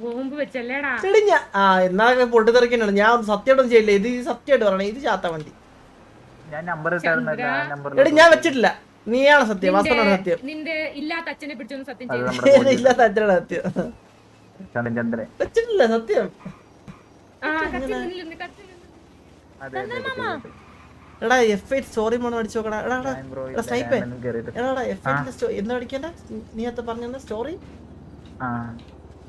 Bomb വെച്ചല്ലേടാ. എടി ഞാൻ ആ എന്നാ പൊട്ടിത്തെറിക്കണ ഞാൻ ഒന്ന് സത്യമായിട്ടൊന്നും ചെയ്യില്ല. ഇത് സത്യമായിട്ട് പറയണേ ഇത് ചാത്ത വണ്ടി ഞാൻ നമ്പർ എടി ഞാൻ വെച്ചിട്ടില്ല. നീയാണ് സത്യം. വാസ്തവനാണ് സത്യം. നിന്റെ ഇല്ലാത്ത അച്ഛനെ പിടിച്ചൊന്ന് സത്യം അത് ചെയ്തു. ഇല്ലാത്ത അച്ഛനാണ് സത്യം. വെച്ചിട്ടില്ല സത്യം. അതെ അതെ, അതെ അതെ. എടാ എഫ് ഐ സ്റ്റോറി മോണോ അടിച്ചു നോക്കടാ. എടാ എടാ സ്നൈപ്പേ എടാ എഫ് ഐ എന്താ അടിക്കണ്ട നീ അത്ത പറഞ്ഞ സ്റ്റോറി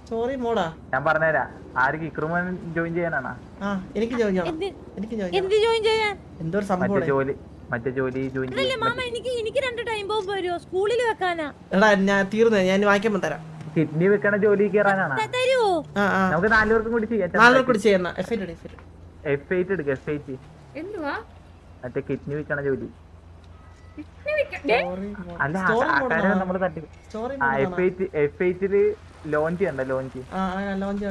ആ മോടാ മോഡാ ഞാൻ പറഞ്ഞുതരാം ആർക്ക് ഇക്രുമൻ ജോയിൻ ചെയ്യാനാണോ? ആ എനിക്ക് ജോയിൻ ചെയ്യണം. എനിക്ക് ജോയിൻ എന്ത് ജോയിൻ ചെയ്യാൻ? എന്തോ ഒരു മറ്റേ സംഭവം ജോലി മറ്റേ ജോലി ജോയിൻ അല്ല മാമ എനിക്ക് എനിക്ക് രണ്ട് ടൈം ബോംബ് വരുമോ സ്കൂളിൽ വെക്കാനാ. എടാ ഞാൻ തീർന്നു. ഞാൻ വാങ്ങിക്കുമ്പോ തരാം. കിഡ്നി വെക്കണ ജോലി കേറാനാണ്? തരുവോ? ആ ആ. നമുക്ക് നാലുപേർക്കും കൂടി ചെയ്യാം. നാളെ കൂടി ചെയ്യുന്ന F I F I F eight എടുക്ക എഫ് എയ്റ്റ് എന്തുവാ? മറ്റേ കിഡ്നി വെക്കണ ജോലി. അല്ല? നമ്മൾ തട്ടി എഫ് എയ്റ്റ് എഫ് എയ്റ്റിൽ ലോഞ്ച് ചെയ്യണ്ട ലോഞ്ച്.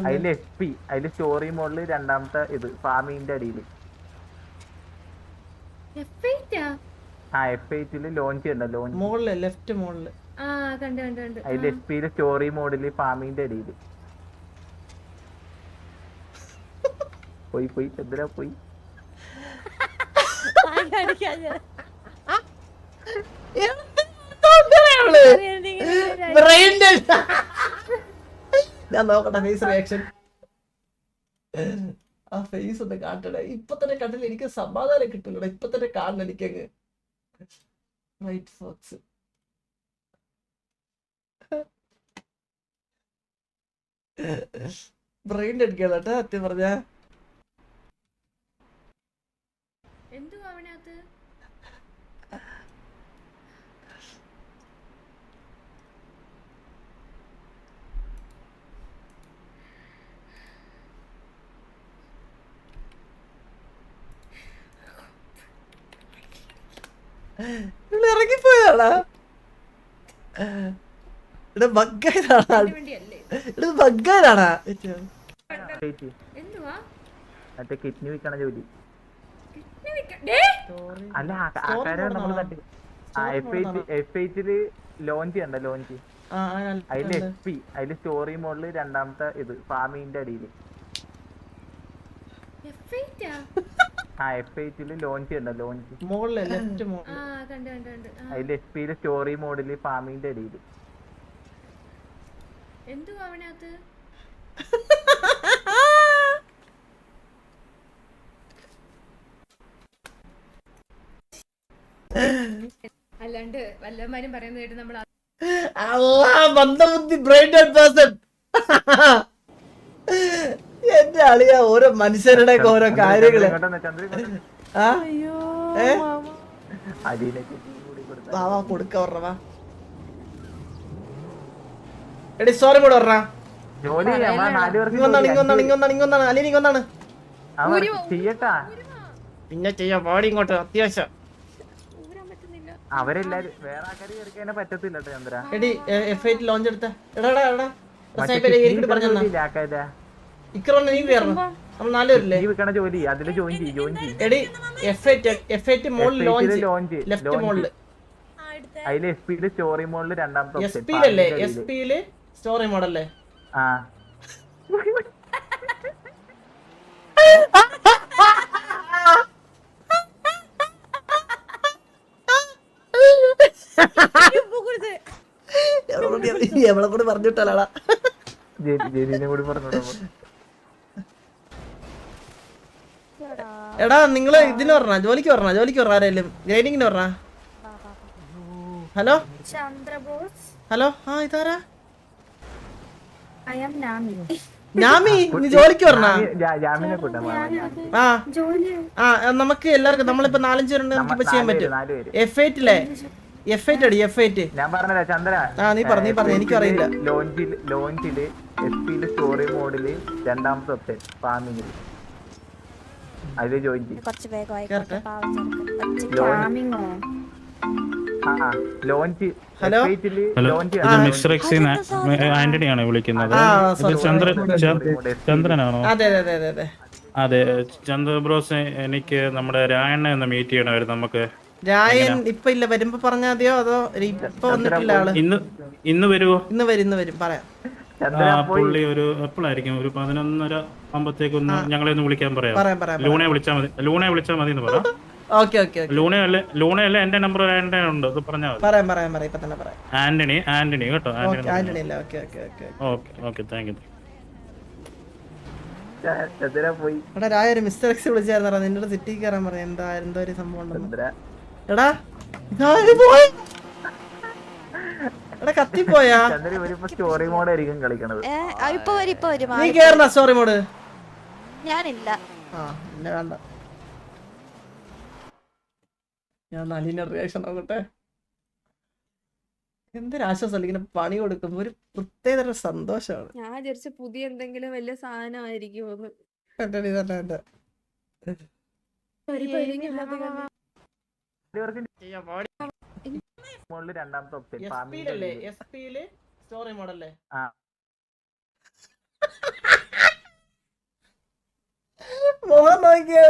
അതിൽ എഫ് പി അതിൽ സ്റ്റോറി മോഡിൽ രണ്ടാമത്തെ ഇത് ഫാമിന്റെ അടിയിൽ. F8 ആ? എഫ് എയ്റ്റിൽ ലോഞ്ച് ചെയ്യണ്ട ലോഞ്ച്. Model left model. ആ കണ്ട് കണ്ട് കണ്ട്. അതിൽ എഫ് പിയിൽ സ്റ്റോറി മോഡിൽ ഫാമിന്റെ അടിയിൽ. പോയി പോയി എന്തിനാ പോയി. കാണിക്കാൻ ഞാൻ. നോക്കട്ടെ ഫേസ് റിയാക്ഷൻ ആ ഫേസ് ഒന്ന് കാട്ടണേ ഇപ്പൊ തന്നെ കണ്ടില്ല എനിക്ക് സമാധാനം കിട്ടില്ലടാ. ഇപ്പൊ തന്നെ കാണണം എനിക്കങ്ങ്. വൈറ്റ് ഫോക്സ് ബ്രെയിൻ എടുക്കണം കേട്ടോ സത്യം പറഞ്ഞ എന്തുവാ അവനകത്ത് ഇവിടെ ഇറങ്ങിപ്പോയതാടാ ഇവിടെ വേണ്ടിയല്ലേ ഇവിടെ എന്തുവാ? മറ്റേ കിഡ്നി വിൽക്കണ ജോലി. ഇങ്ങനെ വെക്ക- ദേ, അല്ല എഫ് എഫ് എയ്റ്റിൽ ലോഞ്ച് ഉണ്ട് ലോഞ്ച്? അതിൽ എഫ് പി അതിൽ സ്റ്റോറി മോഡിൽ രണ്ടാമത്തെ ഇത് ഫാമിന്റെ അടിയിൽ. F8 ആ? ആ എഫ് എയ്റ്റിൽ ലോഞ്ച് ലോഞ്ച് മുകളിൽ ലെഫ്റ്റ് ആ മുകളിൽ കണ്ട് കണ്ട് കണ്ട്. ആ, അതിൽ എഫ് പിയിൽ സ്റ്റോറി മോഡിൽ ഫാമിന്റെ അടിയിൽ എന്തുവാ അവനകത്ത് അല്ലാണ്ട് വല്ലമാരും പറയുന്നത് കേട്ട് നമ്മൾ അല്ലാ മന്ദബുദ്ധി പേഴ്സൺ. എന്റെ അളിയ ഓരോ മനുഷ്യരുടെ ഓരോ കാര്യങ്ങൾ. ആ? ഏ? അടിയിലേക്ക് കൂടി കൊടുത്ത. വാ വാ കൊടുക്ക പറഞ്ഞ വാ. എടി സോറി കൂടെ പറഞ്ഞ ഇങ്ങൊന്നാണ്. ഇങ്ങൊന്നാണ് ഇങ്ങൊന്നാണ് ഇങ്ങൊന്നാണ് ഇങ്ങൊന്നാണ് പിന്നെ ചെയ്യാം പാടി ഇങ്ങോട്ട് അത്യാവശ്യം. അവരെല്ലാരും വേറെ ആൾക്കാർ പറ്റത്തില്ല ചന്ദ്ര. എടി എഫ് ലോഞ്ച് എടുത്ത. എടാ എടാ പറഞ്ഞു ജോലി ആക്കാതെ ഇക്കറോണ്ട് നീ കയറണം നമ്മൾ നാലുപേരില്ലേ ഈ വെക്കണ ജോലി അതിൽ ജോയിൻ ചെയ്യും ജോയിൻ ചെയ്യും എടി എഫ് ഐറ്റ് എഫ് ഐറ്റ് മോളിൽ ലോഞ്ച് ലോഞ്ച് ലെഫ്റ്റ് മോളിൽ ആ എടുത്ത അതിൽ എഫ് പിയിൽ സ്റ്റോറി രണ്ടാമത്തെ എസ് option, പിയിലല്ലേ ഫാമിന്റെ എസ് പിയിൽ സ്റ്റോറി മോഡല്ലേ ആ. എവളെ കൂടി പറഞ്ഞിട്ടല്ലടാ ജെ- ജെനീനെ കൂടി പറഞ്ഞോടാ എടാ നിങ്ങൾ ഇതിന് പറഞ്ഞ ജോലിക്ക് പറഞ്ഞ ജോലിക്ക് പറഞ്ഞ ആരെങ്കിലും ഗ്രൈഡിങ്ങിന് പറഞ്ഞ ഹലോ? ഹലോ? ആ ഇതാരാ? ഐ ആം നാമി ഞാമി നീ ജോലിക്ക് പറഞ്ഞ ജാമിനെ കൂട്ടാ ആ. ആ നമുക്ക് എല്ലാവർക്കും നമ്മളിപ്പോ നാലഞ്ച് പേരുണ്ട് നമുക്ക് ഇപ്പൊ ചെയ്യാൻ പറ്റും. എഫ് എയ്റ്റില്ലേ എഫ് എയ്റ്റ് അടി എഫ് എയ്റ്റ് ഞാൻ പറഞ്ഞില്ല ചന്ദ്ര ആ, നീ പറഞ്ഞു നീ പറഞ്ഞു എനിക്കറിയില്ല. ലോഞ്ചിൽ ലോഞ്ചിൽ എഫ് സ്റ്റോറി മോഡിൽ രണ്ടാമത്തെ ഓപ്ഷൻ അതിൽ ജോയിൻ ചെയ്യും. കുറച്ച് വേഗമായി കേറട്ടെ. പാവം ചെറുക്കൻ. ഫാമിങ്ങോ ആ ലോഞ്ച് ഹലോ? മിസ്റ്റർ എക്സി ആന്റണി ആണ് വിളിക്കുന്നത്? ചന്ദ്രൻ ചന്ദ്രനാണോ? അതെ അതെ അതെ അതെ. അതെ അതെ ചന്ദ്ര ബ്രോസ് എനിക്ക് നമ്മുടെ രായണ്ണ എന്ന് മീറ്റ് ചെയ്യണമായിരുന്നു നമുക്ക്. രായൻ ഇപ്പൊ ഇല്ല വരുമ്പോ പറഞ്ഞാ മതിയോ? അതോ ഇപ്പൊ വന്നിട്ടില്ല ആൾ? ഇന്ന് ഇന്ന് വരുവോ? ഇന്ന് വരും ഇന്ന് വരും. പറയാം. പുള്ളി ഒരു എപ്പോഴായിരിക്കും ഒരു പതിനൊന്നര ആകുമ്പത്തേക്ക് ഒന്ന് ഞങ്ങളെ ഒന്ന് വിളിക്കാൻ പറയാം. ലൂണെ വിളിച്ചാൽ മതി ലൂണെ വിളിച്ചാൽ മതി. എന്ന് പറ. ലൂണയല്ലേ ലൂണയല്ലേ എന്റെ നമ്പർ ആന്റണി ഉണ്ട് അത് പറഞ്ഞാൽ ആന്റണി ആന്റണി കേട്ടോ Antony okay okay thank you എടാ രായ ഒരു മിസ്റ്റർ എക്സ് വിളിച്ചായിരുന്നു നിന്റെ സിറ്റി കയറാൻ പറഞ്ഞു. എന്താ എന്തോ ഒരു സംഭവം ഉണ്ടെന്ന്. എടാ പോയി? എടാ കത്തിപ്പോയാ സ്റ്റോറി മോഡ് ആയിരിക്കും കളിക്കണത്. ഇപ്പൊ വരും ഇപ്പൊ വരും നീ ആ, കേറണ സ്റ്റോറി മോഡ് ഞാനില്ല. ആ പിന്നെ വേണ്ട. ഞാൻ നലിന റിയാക്ഷൻ നോക്കട്ടെ. എന്തൊരാശ്വാസം ഇങ്ങനെ പണി കൊടുക്കുമ്പോ ഒരു പ്രത്യേക സന്തോഷമാണ്. ഞാൻ വിചാരിച്ച പുതിയ എന്തെങ്കിലും വലിയ സാധനമായിരിക്കും ഉണ്ട് രണ്ടാമത്തെ ഓപ്ഷൻ എസ് പിയിൽ സ്റ്റോറി മോഡല്ലേ ആ. മോഹൻ നോക്കിയേ.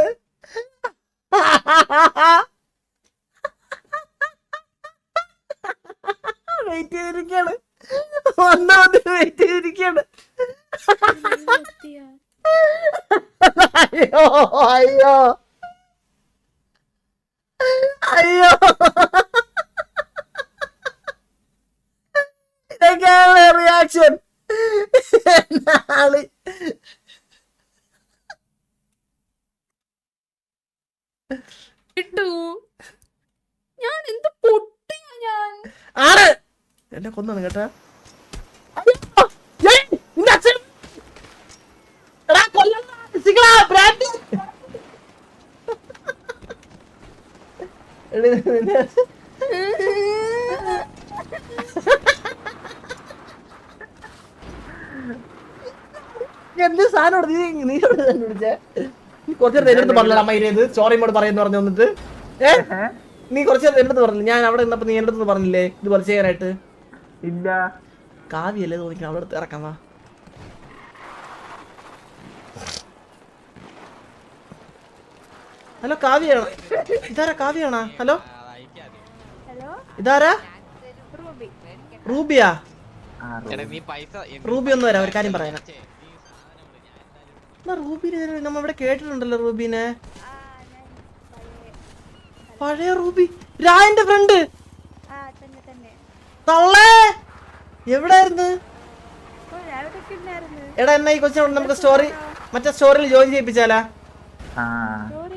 വെയിറ്റ് ചെയ്തിരിക്കാണ്. ഒന്നാമത് വെയിറ്റ് ചെയ്തിരിക്കാണ്. അയ്യോ അയ്യോ. അയ്യോ. റിയാക്ഷൻ ആൾ ഞാൻ എന്ത് പൊട്ടി ഞാൻ? ആണ് എന്നെ കൊന്നാണ് കേട്ടാ. ബ്രാൻഡി! എടി, നിന്റെ അച്ഛൻ- എന്ത് സാധനം നീ നീ കണ്ടുപിടിച്ചേ? നീ കുറച്ചു നേരം എന്റെ അമ്മ അമ്മയിലേത് സോറി മോട് പറയുന്നു പറഞ്ഞു വന്നിട്ട്. ഏ? നീ കുറച്ച് നേരം എടുത്ത് പറഞ്ഞില്ല. ഞാൻ അവിടെ നിന്നപ്പോ നീ എന്റെ അടുത്ത് പറഞ്ഞില്ലേ? ഇത് പറിച്ചു ചെയ്യാനായിട്ട് ഇല്ല. കാവ്യല്ലേ തോന്നിക്കണം. അവിടെ അടുത്ത് ഇറക്കാം വാ. ഹലോ കാവ്യാണോ ഇതാരാ കാവ്യാണോ ഹലോ? ഇതാരാ? റൂബിയാ? റൂബി ഒന്ന് വരാം. ഒരു കാര്യം പറയാനാ. റൂബിനെ നമ്മ ഇവിടെ കേട്ടിട്ടുണ്ടല്ലോ റൂബിനെ? പഴയ റൂബി. രായന്റെ ഫ്രണ്ട് തള്ളേ. എവിടായിരുന്നു? എടാ എന്നാ ഈ കൊച്ചിനോട് നമുക്ക് സ്റ്റോറി മറ്റേ സ്റ്റോറിയിൽ ജോയിൻ ചെയ്യിപ്പിച്ചാലാ?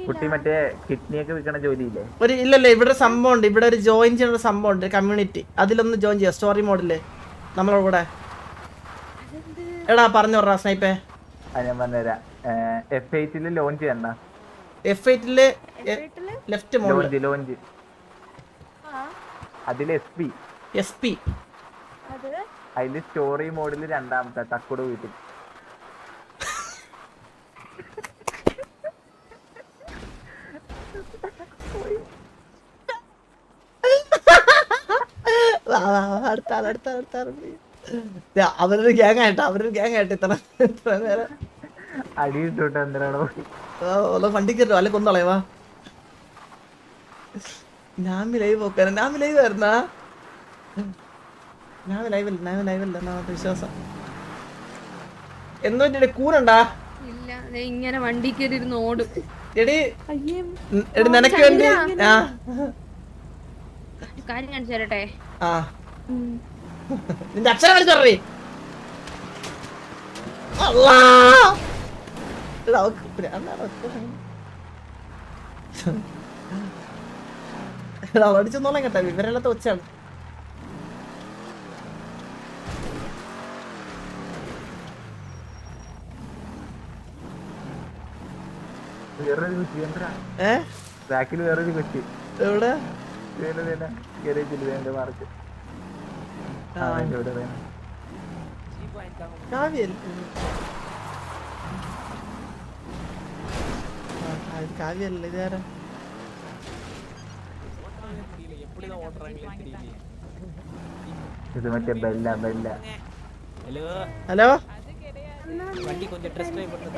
കുട്ടി മറ്റേ കിഡ്നി ഒക്കെ വിൽക്കണ ജോലിയില്ലേ? ഒരു ഇല്ലല്ല ഇവിടെ സംഭവം ഉണ്ട് ഇവിടെ ഒരു ജോയിൻ ചെയ്യുന്ന ഒരു സംഭവം ഉണ്ട് കമ്മ്യൂണിറ്റി അതിലൊന്ന് ജോയിൻ ചെയ്യാം സ്റ്റോറി മോഡിൽ നമ്മളെ കൂടെ എടാ പറഞ്ഞു സ്നൈപ്പേ അത് ഞാൻ പറഞ്ഞുതരാം. എഫ് എയ്റ്റിൽ ലോഞ്ച് ചെയ്യണ്ട. എഫ് എയ്റ്റിൽ ലെഫ്റ്റ് മോഡിൽ ലോഞ്ച് ലോഞ്ച് അതിൽ എസ് പി എസ് പി അതിൽ സ്റ്റോറി മോഡിൽ രണ്ടാമത്തെ തക്കുട വീട്ടിൽ. അടുത്താണ് അടുത്താണ് ദാ, അവരൊരു ഗ്യാങ് ആയിട്ട് അവരൊരു ഗ്യാങ് ആയിട്ട് ഇത്ര ഇത്ര നേരം. അടി ഇട്ടോട്ട് എന്തിനാണോ? ഒന്ന് വണ്ടി കയറ്റോ അല്ലെ കൊന്നളയവാ ഞാൻ ലൈവ് നോക്കാൻ ഞാൻ ലൈവ് ആയിരുന്നാ ഞാൻ ലൈവല്ല ഞാൻ ലൈവല്ല എന്നാണ് വിശ്വാസം. എന്തോ എന്റെ കൂനുണ്ടാ ഇങ്ങനെ വണ്ടി കയറി ഇരുന്ന് ഓടും. എടി എടി നിനക്ക് വേണ്ടി ആ. കാര്യം കാണിച്ചു തരട്ടെ? ആ. നിന്റെ അച്ഛനെ കളിച്ചു പറയേ അടിച്ചൊന്നോളാം കേട്ടാ. വിവരമില്ലാത്ത ഒച്ചാണ് ബാക്കിൽ വേറൊരു കുറ്റി എവിടെ? ഗരേജിൽ വേണ്ട മാർക്ക്. ആ, ഇവിടെ വേണം കാവ്യല്ലേ ആ, ആ, ഇത് കാവ്യല്ലേ ഇതാരാ ഇത് മറ്റേ ബെല്ല ബെല്ല ഹലോ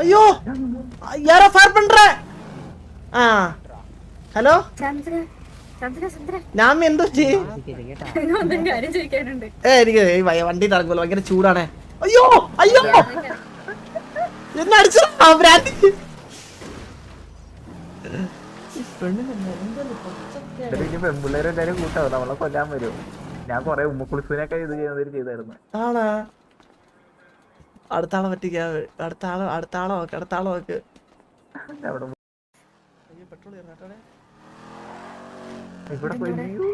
അയ്യോ யாரோ ஃபயர் பண்ற ആ ഹലോ ചന്ദ്ര ചന്ദ്ര ചന്ദ്ര ഞാൻ എന്തോ ചെയ്യും ഒന്നും കാര്യം ചോദിക്കാനുണ്ട്. ഏ എനിക്ക് വണ്ടി തറങ്ങുമല്ലോ ഭയങ്കര ചൂടാണേ. അയ്യോ അയ്യോ. എന്നടിച്ചു കൂട്ടാവും? നമ്മളെ കൊല്ലാൻ വരും ഞാൻ കൊറേ ഉമ്മക്കുളിസിനൊക്കെ ഇത് ചെയ്യുന്നവര് ചെയ്തായിരുന്നു. ആണാ. അടുത്ത ആളെ പറ്റിക്കാ. അടുത്താളോ ആളെ അടുത്ത ആളെ പെട്രോൾ അടുത്ത ആളെ നോക്ക് അവിടെ പെട്രോൾ ഇവിടെ പോയി അയ്യോ.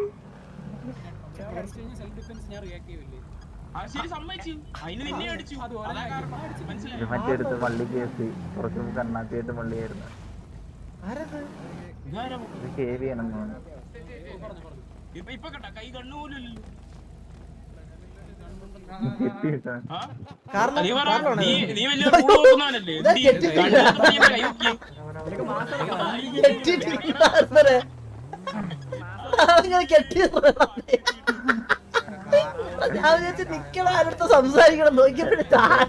ഇത് മറ്റേ അടുത്ത് മള്ളി കേസ്. കുറച്ച് കണ്ണാത്തിയായിട്ട് പള്ളിയായിരുന്നു ഇത് കേവിയാണെന്ന് തോന്നുന്നു. കെട്ടിയിട്ടാ. കെട്ടി ഞാൻ വിചാരിച്ചു നിക്കണ ആരടുത്ത് സംസാരിക്കണം നോക്കിയപ്പോഴേ താഴെ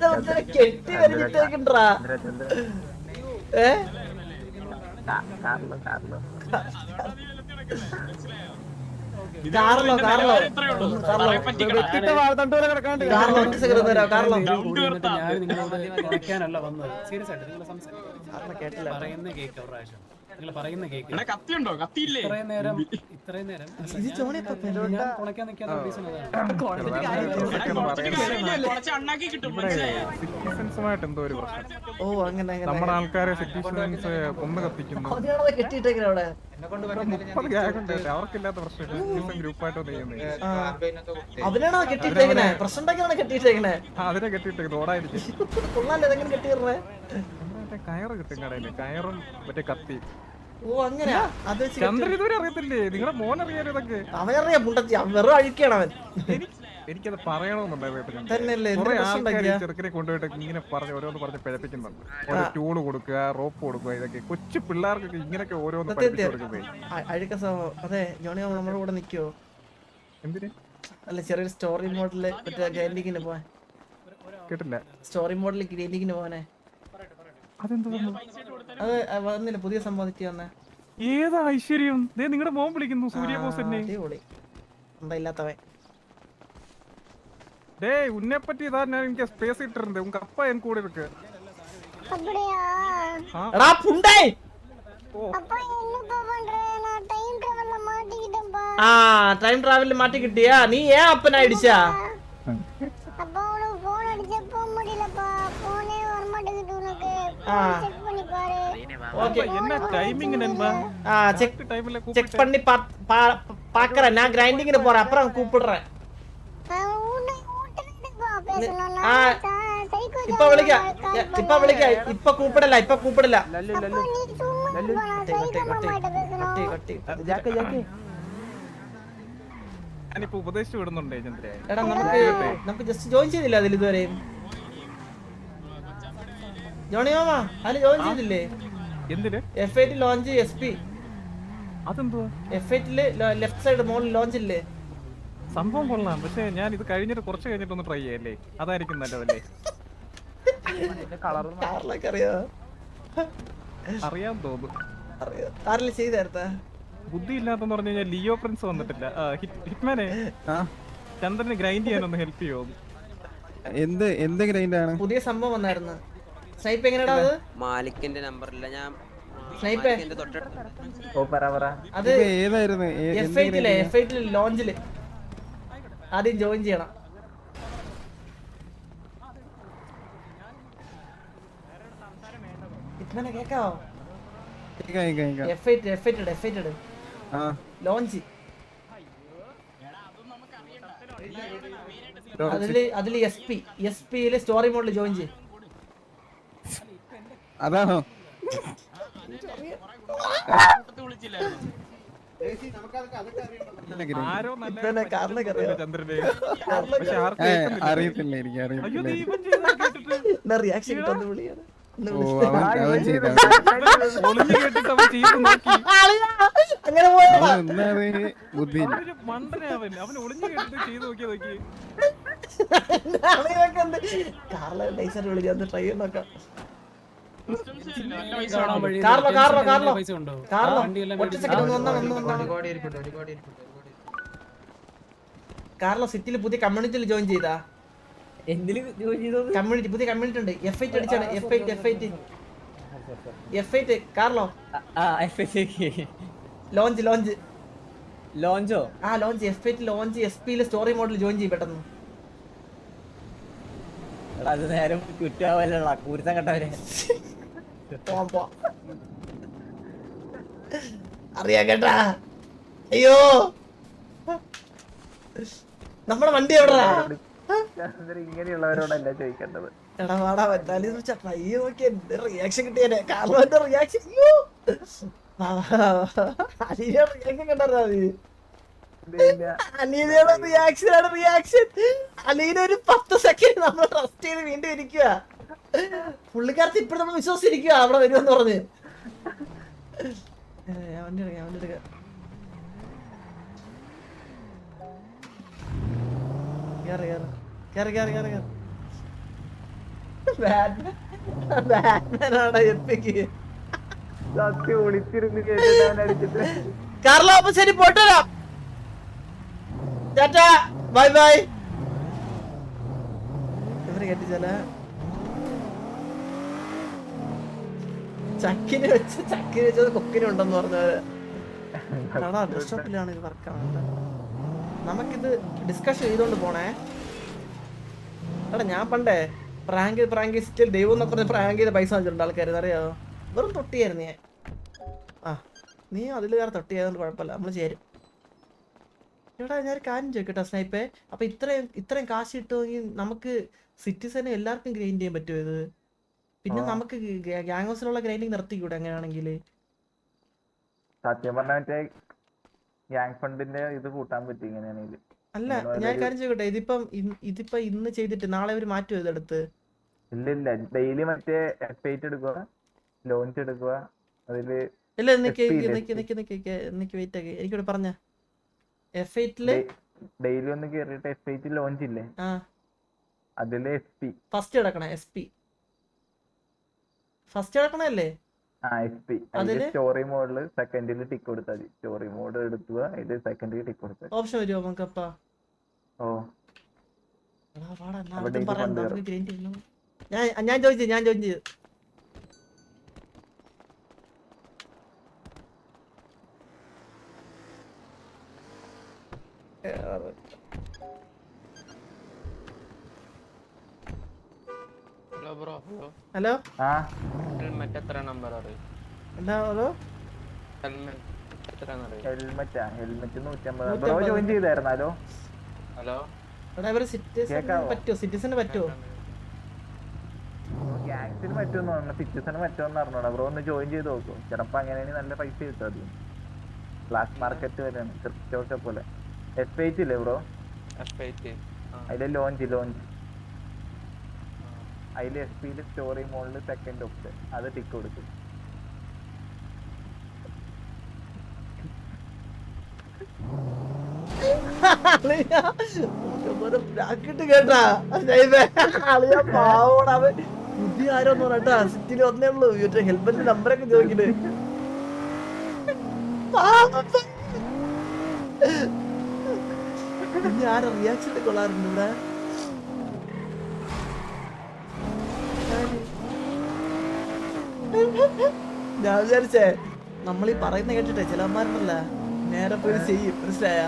കെട്ടി വരഞ്ഞിട്ടേക്കണ്ടാ. ഏ കാർലോ കാർലോ കാർലോ ഒറ്റ സെക്കൻഡ് തരാം കാർലോ കേട്ടില്ല പറയുന്ന കേക്ക് പ്രാവശ്യം നിങ്ങൾ പറയുന്ന കേക്ക്. കത്തിയുണ്ടോ? കത്തിയില്ലേ? ഇത്രയും നേരം ഇത്രയും നേരം ഞാൻ- റീസൺ അതാണ്. ഓ അങ്ങനെ അങ്ങനെ നമ്മുടെ ആൾക്കാരെ സിറ്റിസൺസ് കൊന്നു കത്തിക്കുന്നു. അവിടെ. ഗ്യാഗുണ്ട് അവർക്കില്ലാത്ത പ്രശ്നമില്ല സിറ്റിസൺ ഗ്രൂപ്പായിട്ട് ചെയ്യുന്നത് ആ. അവനാണോ കെട്ടിയിട്ടേക്കണേ? പ്രശ്നം ഉണ്ടാക്കിയാണോ കെട്ടിയിട്ടേക്കണേ? അതിനെ കെട്ടിയിട്ട് ഓടായിരിക്കും കൊള്ളാല്ലേ ഇതെങ്ങനെ കെട്ടിയിടണേ? കയറ് കിട്ടും കടയിൽ. കയറും മറ്റേ കത്തി. ഓ അങ്ങനെ അത് വെച്ച് ചന്ദ്രൻ ഇതുവരെ അറിയത്തില്ലേ? നിങ്ങളുടെ മോൻ അറിയാലോ ഇതൊക്കെ. അവനറിയാം അവൻ വെറും അഴിക്കാണ് എനിക്കത് പറയണമെന്നുണ്ടായിരുന്നു ചെറുക്കനെ കൊണ്ടുപോയിട്ട് ഇങ്ങനെ പറഞ്ഞ് ഓരോന്ന് പറഞ്ഞ് പിഴപ്പിക്കുന്നുണ്ട്. ഓരോ ടൂൾ കൊടുക്കുക റോപ്പ് കൊടുക്കുക ഇതൊക്കെ. കൊച്ചു പിള്ളേർക്കൊക്കെ ഇങ്ങനെയൊക്കെ ഓരോന്ന് അഴുക്ക അതെ ജോണി നമ്മുടെ കൂടെ നിൽക്കുവോ എന്തിന്? അല്ല ചെറിയൊരു സ്റ്റോറി മോഡൽ മറ്റേ ഗ്രൈൻഡിങ്ങിന് പോവാൻ. കേട്ടില്ല. സ്റ്റോറി മോഡലിൽ ഗ്രൈൻഡിങ്ങിന് പോവാനേ. അത് വന്നില്ല പുതിയ സംഭവം വന്നേ ഏതാ ഐശ്വര്യം ദേ നിങ്ങളുടെ മോൻ വിളിക്കുന്നു സൂര്യബോസ് എന്നെ അടിപൊളി എന്താ ഇല്ലാത്തവൻ டேய் உன்னை பத்தி தான் நான் இங்க பேசிட்டு இருந்தேன் உங்க அப்பா என் கூட இருக்கு அப்படியா എടാ പുണ്ടേ அப்பா என்னப்பா பண்ற நான் டைம் டிராவல்ல மாட்டிக்கிட்டேன்ப்பா ആ ടൈം ട്രാവലിൽ മാറ്റി കിട്ടിയാ നീ ഏൻ അപ്പനടിച്ചാ ഉപദേശിച്ചു വിടുന്നുണ്ട് എടാ നമുക്ക് നമുക്ക് ജസ്റ്റ് ജോയിൻ ചെയ്തില്ല അതിൽ ഇതുവരെയും ജോണി മാമ അതിൽ ജോയിൻ ചെയ്തില്ലേ എന്തിന്? F eight launch S P അതെന്തുവാ? എഫ് എയ്റ്റിൽ ലെഫ്റ്റ് സൈഡ് ലോഞ്ച് ഇല്ലേ? സംഭവം കൊള്ളാം. പക്ഷെ ഞാൻ ഇത് കഴിഞ്ഞിട്ട് കുറച്ച് കഴിഞ്ഞിട്ട് ഒന്ന് ട്രൈ ചെയ്യല്ലേ? അതായിരിക്കും നല്ലതല്ലേ? അറിയാൻ തോന്നുന്നു. ബുദ്ധി ഇല്ലാത്തെന്ന് പറഞ്ഞു കഴിഞ്ഞാൽ ലിയോ പ്രിൻസ് വന്നിട്ടില്ല. ഹിറ്റ്മാനെ ചന്ദ്രന് ഗ്രൈൻഡ് ചെയ്യാനൊന്ന് ഹെൽപ്പ് ചെയ്യുമോ? എന്ത് എന്ത് ഗ്രൈൻഡ് ആണ്? പുതിയ സംഭവം വന്നായിരുന്നു. സ്നൈപ്പ് എങ്ങനെയാടാ അത്? മാലിക്കിന്റെ ഞാൻ സ്നൈപ്പേ? അത് ഏതായിരുന്നു? എഫ് എയ്റ്റിലെ എഫ് എയ്റ്റിൽ ലോഞ്ചിൽ. ആദ്യം ജോയിൻ ചെയ്യണം. ഇങ്ങനെ കേക്കാവോ? F eight F eight F eight launch. അതിൽ അതിൽ എസ് പി എസ് പിയിൽ സ്റ്റോറി മോഡിൽ ജോയിൻ ചെയ്യും അതാണോ ആരോ നല്ല ഇപ്പന്നെ കാറിലൊക്കെ അറിയാം ചന്ദ്രന് പക്ഷെ ആർക്കും കേൾക്കുന്നില്ല. അറിയത്തില്ല എനിക്ക് റിയാക്ഷൻ കിട്ടാന്ന് വിളിയാണ് വിളിച്ച്. ട്രൈ നോക്കാം. കാർലോ കാർലോ കാർലോ പൈസ ഉണ്ടോ? കാർലോ ഒറ്റ സെക്കൻഡ് ഒന്ന് വന്നാ ഒന്ന് വന്നാ. കാർലോ സിറ്റിയിൽ പുതിയ കമ്മ്യൂണിറ്റിയിൽ ജോയിൻ ചെയ്താ? കമ്മ്യൂണിറ്റി പുതിയ കമ്മ്യൂണിറ്റി ഉണ്ട്. F eight അടിച്ചാണ്. F eight F eight F eight Carlo launch launch ലോഞ്ചോ ആ launch F eight launch S പിയിലെ സ്റ്റോറി മോഡിൽ ജോയിൻ ചെയ്യും പെട്ടെന്ന്. എടാ അത് നേരം കുറ്റാവല്ല കൂരുത്തം പോവാം. അറിയാം കേട്ടാ. അയ്യോ. നമ്മുടെ വണ്ടി എവിടാ? ഇങ്ങനെയുള്ളവരോടല്ല ചോദിക്കേണ്ടത്. വന്നാലും നോക്കി എന്റെ റിയാക്ഷൻ കിട്ടിയേ കാർലോന്റെ റിയാക്ഷൻ അയ്യോ. റിയാക്ഷൻ നീ റിയാക്ഷൻ ആണ് റിയാക്ഷൻ ഒരു പത്ത് സെക്കൻഡ് നമ്മൾ ട്രസ്റ്റ് ചെയ്ത് വീണ്ടും ഇരിക്കുക പുള്ളിക്കാരത്ത് ഇപ്പഴും നമ്മൾ വിശ്വസിച്ചിരിക്കുക അവിടെ വരുമെന്ന് പറഞ്ഞ്. ഞാൻ വണ്ടി എടുക്കാം വണ്ടി എടുക്കാം കേറ് കേറ്. കേറ് കേറ് കേറ് കേറ്. ബാറ്റ്മാനാണ് എപ്പിക്ക്. സത്യം ഒളിച്ചിരുന്ന് കേട്ടിട്ട് അവൻ അടിച്ചിട്ട്. കാർലോ അപ്പൊ ശരി പോയിട്ട് വരാം. Tata bye bye. ഇവർ കെട്ടിച്ചാല ചക്കിന് വെച്ച് ചക്കിന് വെച്ചത് കൊക്കിന് ഉണ്ടെന്ന് പറഞ്ഞവര് എടാ ഇത് ആവുന്നത്. നമുക്കിത് ഡിസ്കഷൻ ചെയ്തോണ്ട് പോണേ. എടാ ഞാൻ പണ്ടേ പ്രാങ്ക് പ്രാങ്ക് സ്റ്റിൽ ദൈവം എന്നൊക്കെ പറഞ്ഞ് പ്രാങ്ക് ചെയ്ത പൈസ വാങ്ങിച്ചിട്ടുണ്ട് ആൾക്കാർ അറിയാമോ വെറും തൊട്ടിയായിരുന്നു ഞാൻ ആ നീ അതിൽ വേറെ തൊട്ടിയായതുകൊണ്ട് കുഴപ്പമില്ല. നമ്മൾ ചേരും. എടാ ഞാനൊരു കാര്യം ചോദിക്കട്ടെ സ്നൈപ്പേ അപ്പൊ ഇത്രയും ഇത്രയും കാശ് കിട്ടുമെങ്കിൽ നമുക്ക് സിറ്റിസനെ എല്ലാവർക്കും ഗ്രൈൻഡ് ചെയ്യാൻ പറ്റുമോ ഇത്? പിന്നെ നമുക്ക് ഗ്യാങ് ഹൗസിലുള്ള ഗ്രൈൻഡിങ് നിർത്തിക്കൂടെ അങ്ങനെയാണെങ്കിൽ സത്യം പറഞ്ഞാൽ മറ്റേ ഗ്യാങ് ഫണ്ടിന്റെ ഇത് കൂട്ടാൻ പറ്റും ഇങ്ങനെയാണെങ്കിൽ അല്ല ഞാൻ കാര്യം ചോദിക്കട്ടെ ഇതിപ്പം ഇതിപ്പോ ഇന്ന് ചെയ്തിട്ട് നാളെ അവർ മാറ്റുമോ ഇതെടുത്ത്? ഇല്ല ഇല്ല ഡെയിലി മറ്റേ എഫ് എയ്റ്റ് എടുക്കുക ലോഞ്ച് എടുക്കുക അതിൽ ഇല്ല നിക്ക് നിക്ക് നിക്ക് നിക്ക് നിക്ക് വെയിറ്റ് ആക്കി. എനിക്കിവിടെ പറഞ്ഞ. എഫ് എയ്റ്റിൽ ഡെയിലി ഒന്ന് കേറിയിട്ട് എഫ് എയ്റ്റ് ലോഞ്ച് ഇല്ലേ? ആ. അതിൽ എസ് പി. ഫസ്റ്റ് കിടക്കണം എസ് പി. ഫസ്റ്റ് കിടക്കണല്ലേ അതിൽ? സ്റ്റോറി മോഡിൽ സെക്കൻഡിൽ ടിക്ക് കൊടുത്താൽ മതി. സ്റ്റോറി മോഡ് എടുക്കുക ഇത് സെക്കൻഡിൽ ടിക്ക് കൊടുത്താൽ ഓപ്ഷൻ വരുമോ. നമുക്ക് grind ഓ. ഞാൻ ഞാൻ ചോദിച്ചു ഞാൻ ചോദിച്ചു ഹലോ ബ്രോ. ഹലോ? ഹലോ ആ. ഹെൽമെറ്റ് എത്ര നമ്പർ അറിയും? എന്താ ഹലോ ഹെൽമെറ്റ് ഹെൽമെറ്റാ. ഹെൽമെറ്റ് നൂറ്റമ്പത്. ബ്രോ ജോയിൻ ചെയ്തായിരുന്നാലോ ഹലോ? പറ്റുമോ സിറ്റിസന് പറ്റുമോ ഗ്യാങ്സിന് പറ്റുമെന്ന് പറഞ്ഞു സിറ്റിസന് പറ്റുമെന്ന് അറിഞ്ഞോടാ ബ്രോ ഒന്ന് ജോയിൻ ചെയ്ത് നോക്കും. ചിലപ്പോ അങ്ങനെയാണെങ്കിൽ നല്ല പൈസ കിട്ടും അത് ബ്ലാക്ക് മാർക്കറ്റ് വരെയാണ്. ക്രിപ്റ്റോക്കെ പോലെ. എഫ് ഐറ്റ് ഇല്ലേ ബ്രോ? അതിലെ ലോഞ്ച് ലോഞ്ച് അതിൽ എസ് പിയിൽ സ്റ്റോറി മോളിൽ സെക്കൻഡ് ഓപ്ഷൻ അത് ടിക്ക് കൊടുക്കും കേട്ടാ? ഉള്ളൂ. റിയാക്ഷൻ കൊള്ളാറുണ്ട് ഇവിടെ? ഞാൻ വിചാരിച്ചേ നമ്മൾ ഈ പറയുന്ന കേട്ടിട്ടേ ചിലന്മാരുണ്ടല്ല നേരെ പോയി ചെയ്യും മനസ്സിലായ?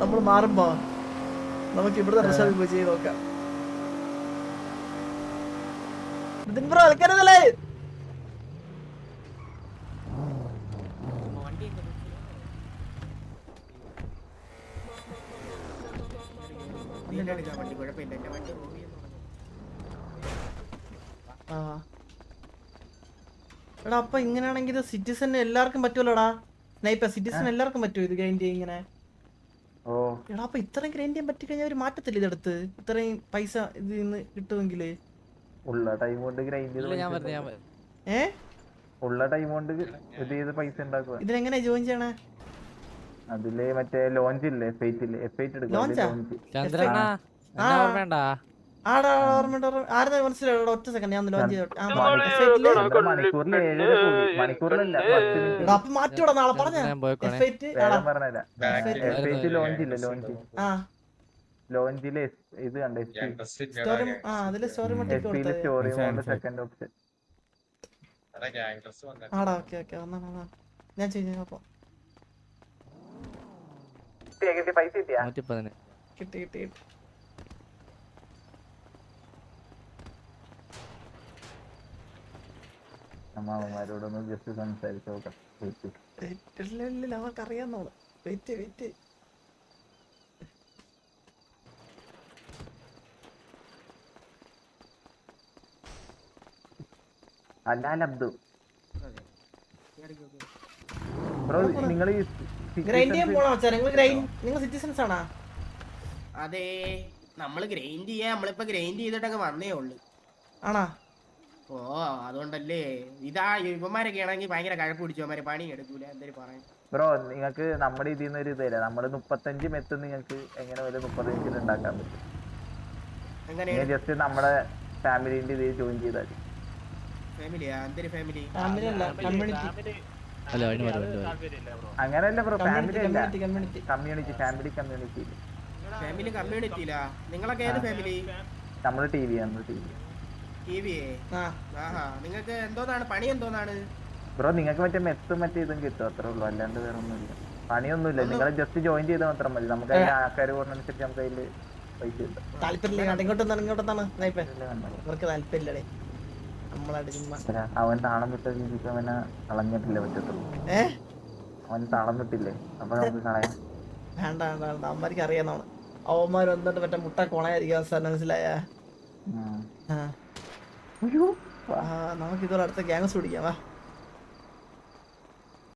നമ്മൾ മാറുമ്പോ നമുക്ക് ഇവിടുത്തെ റിസൾട്ട് പോയി ചെയ്ത് നോക്കാം. ബ്രോ കളിക്കരുതല്ലേ ആ. എടാ അപ്പൊ ഇങ്ങനെയാണെങ്കിൽ സിറ്റിസൺ എല്ലാവർക്കും പറ്റുമല്ലോടാ നൈപ്പ സിറ്റിസൺ എല്ലാവർക്കും പറ്റുമോ ഇത് ഗ്രൈൻഡ് ചെയ്യാൻ ഇങ്ങനെ ഓ. എടാ അപ്പൊ ഇത്രയും ഗ്രൈൻഡ് ചെയ്യാൻ പറ്റി കഴിഞ്ഞാൽ ഒരു മാറ്റത്തില്ല ഇതെടുത്ത്? ഇത്രയും പൈസ ഇതിൽ നിന്ന് കിട്ടുമെങ്കിൽ ഉള്ള ടൈം കൊണ്ട് ഗ്രൈൻഡ് ചെയ്ത് ഏ? ഉള്ള ടൈം കൊണ്ട് ഇത് ചെയ്ത് പൈസ ഉണ്ടാക്കുക. ഇതിനെങ്ങനെ ജോയിൻ ചെയ്യണേ? അതിൽ മറ്റേ ലോഞ്ച് ഇല്ലേ എഫ് എയ്റ്റ് ഇല്ലേ? എഫ് എയ്റ്റ് Launch ആ? ആടാ ഓർമ്മയുണ്ട് ഓർമ്മ ആരുടെ മനസ്സിലായോ? ഒറ്റ സെക്കൻഡ് ഞാൻ ലോഞ്ച് ചെയ്തോട്ടെ. ആ, മണിക്കൂറിൽ F8 ല്- മണിക്കൂറിൽ ഏഴര കോടി മണിക്കൂറിലല്ല പത്ത് എടാ മിനിറ്റ്. അപ്പൊ മാറ്റിയോടാ നാളെ. പറഞ്ഞ? ലോഞ്ചിൽ? ഇത് കണ്ട് അതിൽ സ്റ്റോറി സ്റ്റോറി സെക്കൻഡ് ഓപ്ഷൻ ആടാ ഓക്കെ ഓക്കെ. വന്നാ ഞാൻ ചെയ്തു അപ്പൊ കിട്ടി കിട്ടി കിട്ടി. അമ്മാവന്മാരോടൊന്ന് ജസ്റ്റ് സംസാരിച്ചു നോക്കാം ഇല്ല അവർക്ക് അറിയാന്നോൾ വെയിറ്റ് വെയിറ്റ് അല്ലാൽ അബ്ദു ബ്രോ നിങ്ങൾ ഗ്രൈൻഡ് ചെയ്യാൻ പോണോ നിങ്ങൾ ഗ്രൈൻഡ് നിങ്ങൾ സിറ്റിസൺസ് ആണോ? അതെ നമ്മൾ ഗ്രൈൻഡ് ചെയ്യാ. നമ്മളിപ്പോ ഗ്രൈൻഡ് ചെയ്തിട്ടൊക്കെ വന്നേ ഉള്ളു. ആണാ? ഓ അതുകൊണ്ടല്ലേ? ഇതാ ഇവന്മാരൊക്കെ ആണെങ്കിൽ ഭയങ്കര കഴപ്പ് പിടിച്ചവന്മാരെ പണി എടുക്കൂല എന്തായാലും പറയും ബ്രോ നിങ്ങൾക്ക് നമ്മുടെ ഇതിൽ നിന്ന് ഒരു ഇതല്ല നമ്മൾ മുപ്പത്തഞ്ച് മെത്ത് നിങ്ങൾക്ക് എങ്ങനെ വല്ല മുപ്പത്തഞ്ചിൽ ഉണ്ടാക്കാൻ പറ്റും? ജസ്റ്റ് നമ്മുടെ ഫാമിലിന്റെ ഇതിൽ ജോയിൻ ചെയ്താൽ മതി. ഫാമിലിയാ എന്തൊരു ഫാമിലി? ഫാമിലി അല്ല കമ്മ്യൂണിറ്റി. അല്ല അതിന് വരും അങ്ങനെയല്ല ബ്രോ ഫാമിലി അല്ല. Community community. Community family community family കമ്മ്യൂണിറ്റിയിലാ? നിങ്ങളൊക്കെ ഏത് ഫാമിലി? നമ്മുടെ ടി വി നമ്മൾ ടി വി. ആഹാ. നിങ്ങൾക്ക് എന്തോന്നാണ്? പണി എന്തോന്നാണ്? ബ്രോ നിങ്ങൾക്ക് മറ്റേ മെത്തും മറ്റേ ഇതും കിട്ടും. അത്രേ ഉള്ളൂ. അല്ലാണ്ട് വേറെ ഒന്നുമില്ല. പണിയൊന്നുമില്ല. നിങ്ങൾ ജസ്റ്റ് ജോയിൻ ചെയ്താൽ മാത്രം മതി. നമുക്ക് അതിൽ ആൾക്കാർ കൂടുന്നതനുസരിച്ച് നമുക്ക് അതിൽ പൈസ കിട്ടും. താല്പര്യമില്ല. ഇങ്ങോട്ടൊന്നാണ്. ഇവർക്ക് അവൻ താളം വിട്ട രീതിക്ക് അവനെ കളഞ്ഞിട്ടില്ലേ പറ്റത്തുള്ളൂ. അവൻ താളം വിട്ടില്ലേ? അപ്പൊ നമുക്ക് കളയാം. വേണ്ട വേണ്ട വേണ്ട. അമ്മമാർക്ക് അറിയാന്നാണ് അവന്മാർ വന്നിട്ട് മറ്റേ മുട്ട കൊണയായിരിക്കും അവസാനം. മനസ്സിലായ? ആ. ആ, നമുക്ക് ഇതോടെ അടുത്ത ഗ്യാങ്സ് പിടിക്കാം വാ.